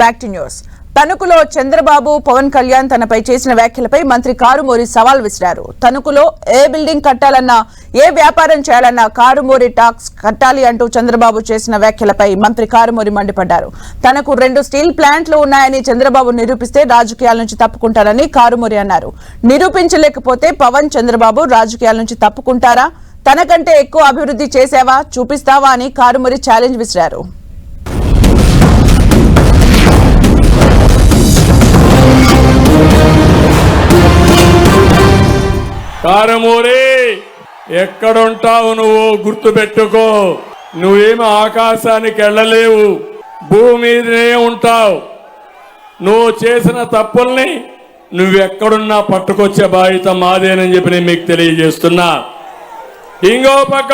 Back to news తణుకులో చంద్రబాబు పవన్ కళ్యాణ్ తనపై చేసిన వ్యాఖ్యలపై మంత్రి కారుమూరి సవాల్ విసిరారు. తణుకులో ఏ బిల్డింగ్ కట్టాలన్నా ఏ వ్యాపారం చేయాలన్నా కారుమూరి టాక్స్ కట్టాలి అంటూ చంద్రబాబు చేసిన వ్యాఖ్యలపై మంత్రి కారుమూరి మండిపడ్డారు. తనకు రెండు స్టీల్ ప్లాంట్లు ఉన్నాయని చంద్రబాబు నిరూపిస్తే రాజకీయాల నుంచి తప్పుకుంటారని కారుమూరి అన్నారు. నిరూపించలేకపోతే పవన్ చంద్రబాబు రాజకీయాల నుంచి తప్పుకుంటారా? తనకంటే ఎక్కువ అభివృద్ధి చేసావా చూపిస్తావా అని కారుమూరి ఛాలెంజ్ విసిరారు. కారమూరి ఎక్కడుంటావు నువ్వు గుర్తుపెట్టుకో. నువ్వేమి ఆకాశానికి వెళ్ళలేవు భూమి మీదనే ఉంటావు. నువ్వు చేసిన తప్పుల్ని నువ్వెక్కడున్నా పట్టుకొచ్చే బాధ్యత మాదేనని చెప్పి నేను మీకు తెలియజేస్తున్నా. ఇంకో పక్క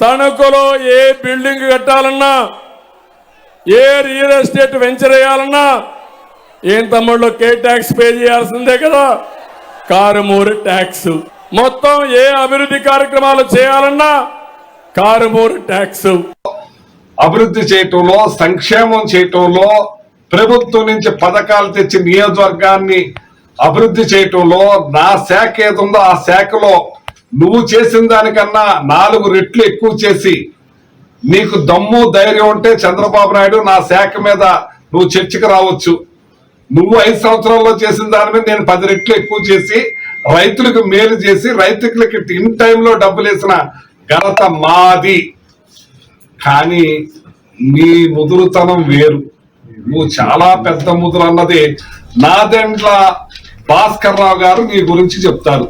తణుకులో ఏ బిల్డింగ్ కట్టాలన్నా ఏ రియల్ ఎస్టేట్ వెంచర్ వేయాలన్నా ఏం తమ్ముళ్ళు కే ట్యాక్స్ పే చేయాల్సిందే కదా. కారుమూరు ట్యాక్స్. మొత్తం ఏ అభివృద్ధి కార్యక్రమాలు చేయాలన్నా కారుమూరు ట్యాక్స్. అభివృద్ధి చేయటంలో సంక్షేమం చేయటంలో ప్రభుత్వం నుంచి పథకాలు తెచ్చి నియోజకవర్గాన్ని అభివృద్ధి చేయటంలో నా శాఖ ఏదుందో ఆ శాఖలో నువ్వు చేసిన దానికన్నా నాలుగు రెట్లు ఎక్కువ చేసి నీకు దమ్ము ధైర్యం ఉంటే చంద్రబాబు నాయుడు నా శాఖ మీద నువ్వు చర్చకు రావచ్చు. నువ్వు ఐదు సంవత్సరాల్లో చేసిన దాని మీద నేను పది రెట్లు ఎక్కువ చేసి రైతులకు మేలు చేసి రైతులకి ఇన్ టైంలో డబ్బులు వేసిన ఘనత మాది. కానీ నీ ముదురుతనం వేరు. నువ్వు చాలా పెద్ద ముదురు అన్నది నాదెండ్ల భాస్కర్ రావు గారు నీ గురించి చెప్తారు.